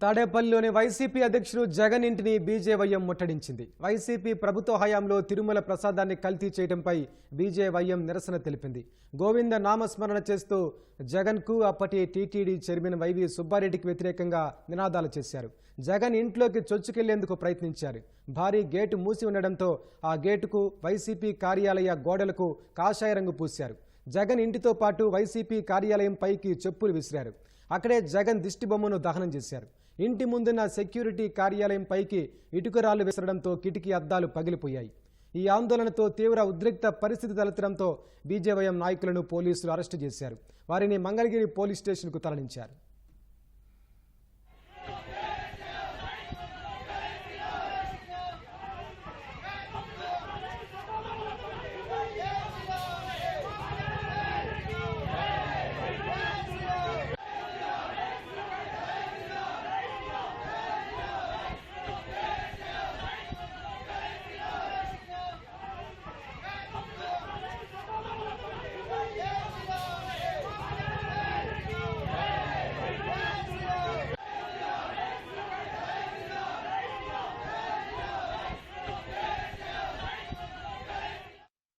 తాడేపల్లిలోని వైసీపీ అధ్యక్షుడు జగన్ ఇంటిని బీజేవైఎం ముట్టడించింది. వైసీపీ ప్రభుత్వ హయాంలో తిరుమల ప్రసాదాన్ని కల్తీ చేయడంపై బీజేవైఎం నిరసన తెలిపింది. గోవింద నామస్మరణ చేస్తూ జగన్కు అప్పటి టీటీడీ చైర్మన్ వైవి సుబ్బారెడ్డికి వ్యతిరేకంగా నినాదాలు చేశారు. జగన్ ఇంట్లోకి చొచ్చుకెళ్ళేందుకు ప్రయత్నించారు. భారీ గేటు మూసి ఉండడంతో ఆ గేటుకు వైసీపీ కార్యాలయ గోడలకు కాషాయ రంగు పూశారు. జగన్ ఇంటితో పాటు వైసీపీ కార్యాలయం పైకి చెప్పులు విసిరారు. అక్కడే జగన్ దిష్టిబొమ్మను దహనం చేశారు. ఇంటి ముందున్న సెక్యూరిటీ కార్యాలయం పైకి ఇటుకరాళ్ళు విసరడంతో కిటికీ అద్దాలు పగిలిపోయాయి. ఈ ఆందోళనతో తీవ్ర ఉద్రిక్త పరిస్థితి తలెత్తడంతో బీజేవైఎం నాయకులను పోలీసులు అరెస్టు చేశారు. వారిని మంగళగిరి పోలీస్ స్టేషన్కు తరలించారు.